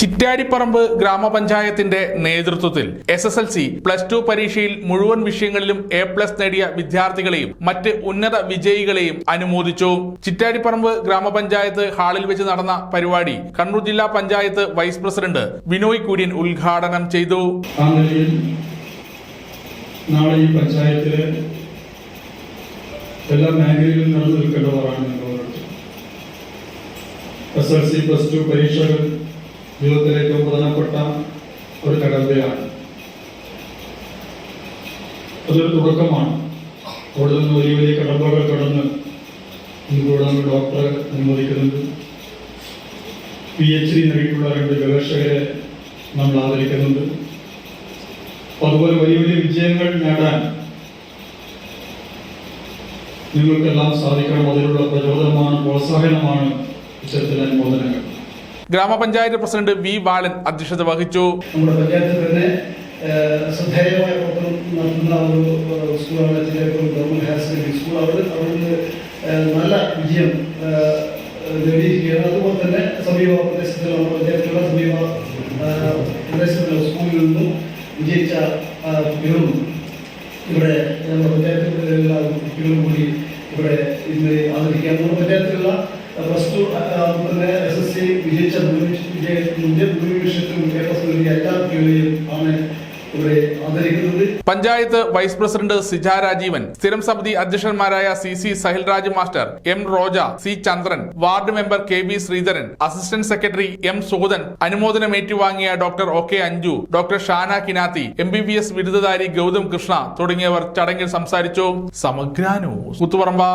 ചിറ്റാടിപ്പറമ്പ് ഗ്രാമപഞ്ചായത്തിന്റെ നേതൃത്വത്തിൽ S S L C plus two പരീക്ഷയിൽ മുഴുവൻ വിഷയങ്ങളിലും എ പ്ലസ് നേടിയ വിദ്യാർത്ഥികളെയും മറ്റ് ഉന്നത വിജയികളെയും അനുമോദിച്ചു. ചിറ്റാരിപ്പറമ്പ് ഗ്രാമപഞ്ചായത്ത് ഹാളിൽ വെച്ച് നടന്ന പരിപാടി കണ്ണൂർ ജില്ലാ പഞ്ചായത്ത് വൈസ് പ്രസിഡന്റ് വിനോയ് കുര്യൻ ഉദ്ഘാടനം ചെയ്തു. നാളെ ഈ പഞ്ചായത്തിലെ എല്ലാ മേഖലയിലും S L C plus two പരീക്ഷകൾ ജീവിതത്തിലെ ഏറ്റവും പ്രധാനപ്പെട്ട ഒരു കടമ്പയാണ്. അതൊരു തുടക്കമാണ്. അവിടെ നിന്ന് വലിയ വലിയ കടമ്പകൾ കടന്ന് ഇന്നിവിടെ നമ്മൾ ഡോക്ടറെ അനുമോദിക്കുന്നുണ്ട്. പി എച്ച് ഡി നേടിയിട്ടുള്ള രണ്ട് ഗവേഷകരെ നമ്മൾ ആദരിക്കുന്നുണ്ട്. അതുപോലെ വലിയ വലിയ വിജയങ്ങൾ നേടാൻ നിങ്ങൾക്കെല്ലാം സാധിക്കണം. അതിനുള്ള പ്രചോദനമാണ് പ്രോത്സാഹനമാണ് ഇത്തരത്തിലെ അനുമോദനങ്ങൾ. ഗ്രാമപഞ്ചായത്ത് പ്രസിഡന്റ് വി ബാലൻ അധ്യക്ഷത വഹിച്ചു. ഒരു നല്ല വിജയം നേടിയിരിക്കുകയാണ്. അതുപോലെ തന്നെ സമീപ നമ്മുടെ പഞ്ചായത്തിലുള്ള സമീപ സ്കൂളിൽ നിന്നും വിജയിച്ച കുട്ടികളും ഇവിടെ നമ്മുടെ പഞ്ചായത്തിലുള്ള കുട്ടികളും കൂടി ഇവിടെ ഇന്ന് ആദരിക്കാൻ നമ്മുടെ പഞ്ചായത്തിലുള്ള പ്ലസ് ടു തന്നെ സി വിജയിച്ച പഞ്ചായത്ത് വൈസ് പ്രസിഡന്റ് സിജ രാജീവൻ സ്ഥിരം സമിതി അധ്യക്ഷന്മാരായ C C Sahilraj master M Roja C Chandran ward member K V Sreedharan assistant secretary M Sugathan അനുമോദനം ഏറ്റുവാങ്ങിയ doctor O K Anju doctor Shana Kinathi M B B S ബിരുദധാരി Gautham Krishna തുടങ്ങിയവർ ചടങ്ങിൽ സംസാരിച്ചു. സമഗ്രാനോ കുത്തുപറമ്പ.